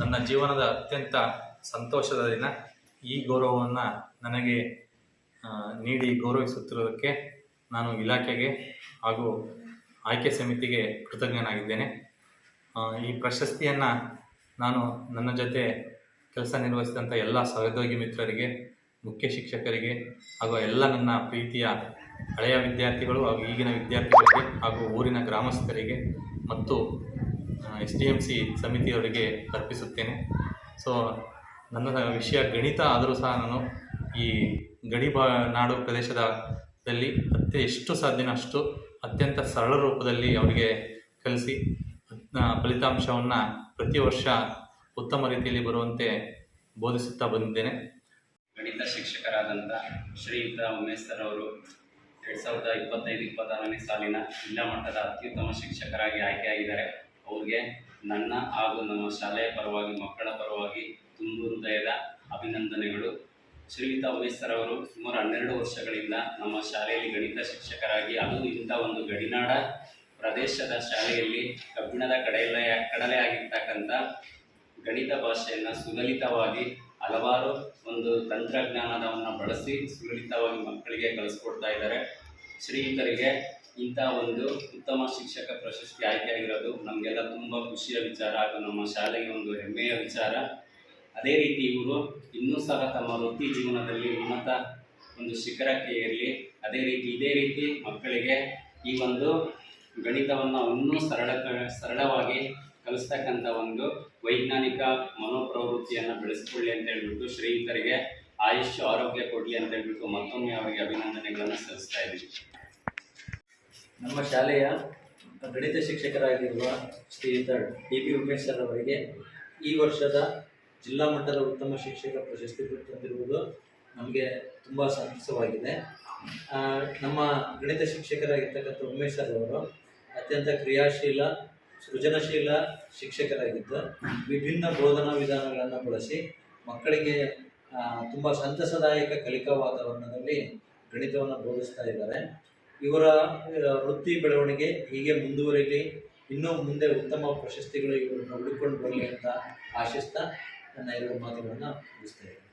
ನನ್ನ ಜೀವನದ ಅತ್ಯಂತ ಸಂತೋಷದ ದಿನ. ಈ ಗೌರವವನ್ನು ನನಗೆ ನೀಡಿ ಗೌರವಿಸುತ್ತಿರುವುದಕ್ಕೆ ನಾನು ಇಲಾಖೆಗೆ ಹಾಗೂ ಆಯ್ಕೆ ಸಮಿತಿಗೆ ಕೃತಜ್ಞನಾಗಿದ್ದೇನೆ. ಈ ಪ್ರಶಸ್ತಿಯನ್ನು ನಾನು ನನ್ನ ಜೊತೆ ಕೆಲಸ ನಿರ್ವಹಿಸಿದಂಥ ಎಲ್ಲ ಸಹೋದ್ಯೋಗಿ ಮಿತ್ರರಿಗೆ, ಮುಖ್ಯ ಶಿಕ್ಷಕರಿಗೆ ಹಾಗೂ ಎಲ್ಲ ನನ್ನ ಪ್ರೀತಿಯ ಹಳೆಯ ವಿದ್ಯಾರ್ಥಿಗಳು ಹಾಗೂ ಈಗಿನ ವಿದ್ಯಾರ್ಥಿಗಳಿಗೆ ಹಾಗೂ ಊರಿನ ಗ್ರಾಮಸ್ಥರಿಗೆ ಮತ್ತು ಎಸ್ ಡಿ ಎಂ ಸಿ ಸಮಿತಿಯವರಿಗೆ ಅರ್ಪಿಸುತ್ತೇನೆ. ಸೊ ನನ್ನ ವಿಷಯ ಗಣಿತ ಆದರೂ ಸಹ ನಾನು ಈ ಗಡಿ ಬಾ, ನಾಡು ಪ್ರದೇಶದಲ್ಲಿ ಅತ್ಯ ಎಷ್ಟು ಸಾಧ್ಯನ ಅಷ್ಟು ಅತ್ಯಂತ ಸರಳ ರೂಪದಲ್ಲಿ ಅವರಿಗೆ ಕಲಿಸಿ ಫಲಿತಾಂಶವನ್ನು ಪ್ರತಿ ವರ್ಷ ಉತ್ತಮ ರೀತಿಯಲ್ಲಿ ಬರುವಂತೆ ಬೋಧಿಸುತ್ತಾ ಬಂದಿದ್ದೇನೆ. ಗಣಿತ ಶಿಕ್ಷಕರಾದಂಥ ಶ್ರೀಯುತ ಉಮೇಶ್ ಸರ್ ಅವರು ಎರಡು ಸಾವಿರದ ಇಪ್ಪತ್ತೈದು, ಇಪ್ಪತ್ತಾರನೇ ಸಾಲಿನ ಜಿಲ್ಲಾ ಮಟ್ಟದ ಅತ್ಯುತ್ತಮ ಶಿಕ್ಷಕರಾಗಿ ಆಯ್ಕೆಯಾಗಿದ್ದಾರೆ. ಅವ್ರಿಗೆ ನನ್ನ ಹಾಗೂ ನಮ್ಮ ಶಾಲೆಯ ಪರವಾಗಿ, ಮಕ್ಕಳ ಪರವಾಗಿ ತುಂಬು ಹೃದಯದ ಅಭಿನಂದನೆಗಳು. ಸರ್ ಅವರು ಸುಮಾರು ಹನ್ನೆರಡು ವರ್ಷಗಳಿಂದ ನಮ್ಮ ಶಾಲೆಯಲ್ಲಿ ಗಣಿತ ಶಿಕ್ಷಕರಾಗಿ, ಅದು ಇಂಥ ಒಂದು ಗಡಿನಾಡ ಪ್ರದೇಶದ ಶಾಲೆಯಲ್ಲಿ ಕಬ್ಬಿಣದ ಕಡಲೆ ಕಡಲೆ ಆಗಿರ್ತಕ್ಕಂಥ ಗಣಿತ ಭಾಷೆಯನ್ನು ಸುಲಲಿತವಾಗಿ, ಹಲವಾರು ಒಂದು ತಂತ್ರಜ್ಞಾನದವನ್ನು ಬಳಸಿ ಸುಲಲಿತವಾಗಿ ಮಕ್ಕಳಿಗೆ ಕಲಿಸ್ಕೊಡ್ತಾ ಇದ್ದಾರೆ. ಶ್ರೀಯುತರಿಗೆ ಇಂಥ ಒಂದು ಉತ್ತಮ ಶಿಕ್ಷಕ ಪ್ರಶಸ್ತಿ ಆಯ್ಕೆಯಾಗಿರೋದು ನಮಗೆಲ್ಲ ತುಂಬ ಖುಷಿಯ ವಿಚಾರ ಹಾಗೂ ನಮ್ಮ ಶಾಲೆಗೆ ಒಂದು ಹೆಮ್ಮೆಯ ವಿಚಾರ. ಅದೇ ರೀತಿ ಇವರು ಇನ್ನೂ ಸಹ ತಮ್ಮ ವೃತ್ತಿ ಜೀವನದಲ್ಲಿ ಉನ್ನತ ಒಂದು ಶಿಖರಕ್ಕೆ ಇರಲಿ ಅದೇ ರೀತಿ ಇದೇ ರೀತಿ ಮಕ್ಕಳಿಗೆ ಈ ಒಂದು ಗಣಿತವನ್ನು ಇನ್ನೂ ಸರಳ ಸರಳವಾಗಿ ಕಲಿಸ್ತಕ್ಕಂಥ ಒಂದು ವೈಜ್ಞಾನಿಕ ಮನೋಪ್ರವೃತ್ತಿಯನ್ನು ಬೆಳೆಸ್ಕೊಳ್ಳಿ ಅಂತ ಹೇಳ್ಬಿಟ್ಟು ಶ್ರೀಯುತರಿಗೆ ಆಯುಷ್ಯ, ಆರೋಗ್ಯ ಕೊಡಲಿ ಅಂತ ಹೇಳ್ಬಿಟ್ಟು ಮತ್ತೊಮ್ಮೆ ಅವರಿಗೆ ಅಭಿನಂದನೆಗಳನ್ನು ಸಲ್ಲಿಸ್ತಾ ಇದ್ದೀವಿ ನಮ್ಮ ಶಾಲೆಯ ಗಣಿತ ಶಿಕ್ಷಕರಾಗಿರುವ ಶ್ರೀಯುತ ಡಿ ಪಿ ಉಮೇಶ್ ಸರ್ ಅವರಿಗೆ ಈ ವರ್ಷದ ಜಿಲ್ಲಾ ಮಟ್ಟದ ಉತ್ತಮ ಶಿಕ್ಷಕ ಪ್ರಶಸ್ತಿ ತಂದಿರುವುದು ನಮಗೆ ತುಂಬ ಸಂತಸವಾಗಿದೆ. ನಮ್ಮ ಗಣಿತ ಶಿಕ್ಷಕರಾಗಿರ್ತಕ್ಕಂಥ ಉಮೇಶ್ ಸರ್ ಅವರು ಅತ್ಯಂತ ಕ್ರಿಯಾಶೀಲ, ಸೃಜನಶೀಲ ಶಿಕ್ಷಕರಾಗಿದ್ದು, ವಿಭಿನ್ನ ಬೋಧನಾ ವಿಧಾನಗಳನ್ನು ಬಳಸಿ ಮಕ್ಕಳಿಗೆ ತುಂಬ ಸಂತಸದಾಯಕ ಕಲಿಕಾ ವಾತಾವರಣದಲ್ಲಿ ಗಣಿತವನ್ನು ಬೋಧಿಸ್ತಾ ಇದ್ದಾರೆ. ಇವರ ವೃತ್ತಿ ಬೆಳವಣಿಗೆ ಹೀಗೆ ಮುಂದುವರಿಲಿ, ಇನ್ನೂ ಮುಂದೆ ಉತ್ತಮ ಪ್ರಶಸ್ತಿಗಳು ಇವರನ್ನು ಹುಡುಕೊಂಡು ಬರಲಿ ಅಂತ ಆಶಿಸ್ತಾ ನನ್ನ ಎರಡು ಮಾತುಗಳನ್ನು ಮುಗಿಸ್ತೇನೆ.